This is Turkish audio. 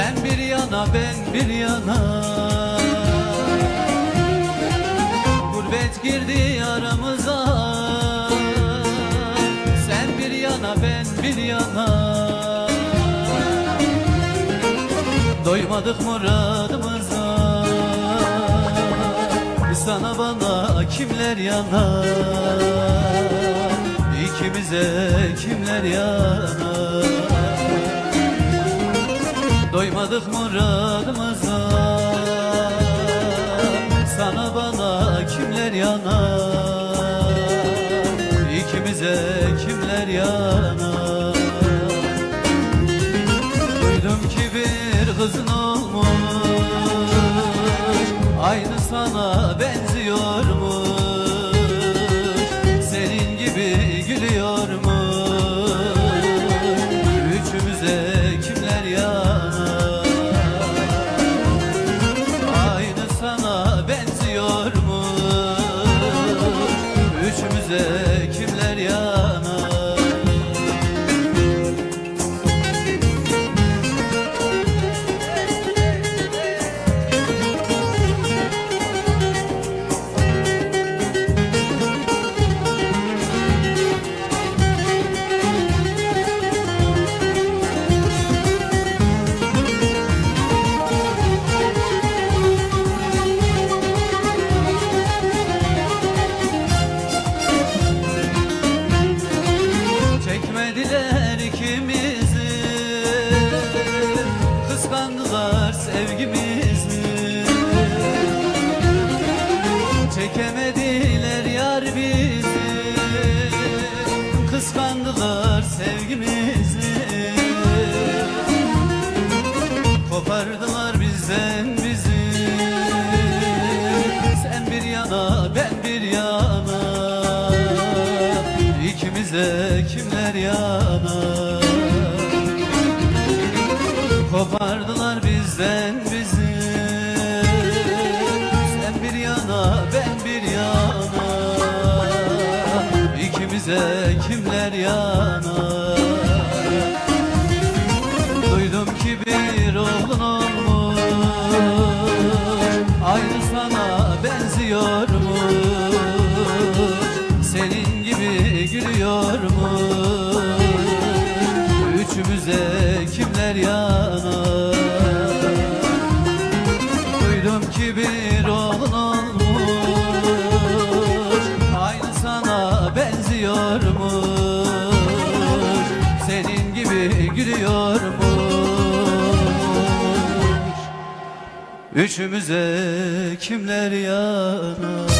Sen bir yana ben bir yana. Gurbet girdi aramıza. Sen bir yana ben bir yana. Doymadık muradımıza. Sana bana kimler yanar İkimize kimler yanar Doymadık muradımıza. Sana bana kimler yanar? İkimize kimler yanar? Duydum ki bir kızın olmuş. Aynı sana benziyormuş sevgimizi Çekemediler yar bizi. Kıskandılar sevgimizi İkimize kimler yanar? Duydum ki bir oğlun olmuş. Aynı sana benziyormuş. Senin gibi gülüyormuş. Üçümüze benziyormuş Senin gibi gülüyormuş. Üçümüze kimler yanar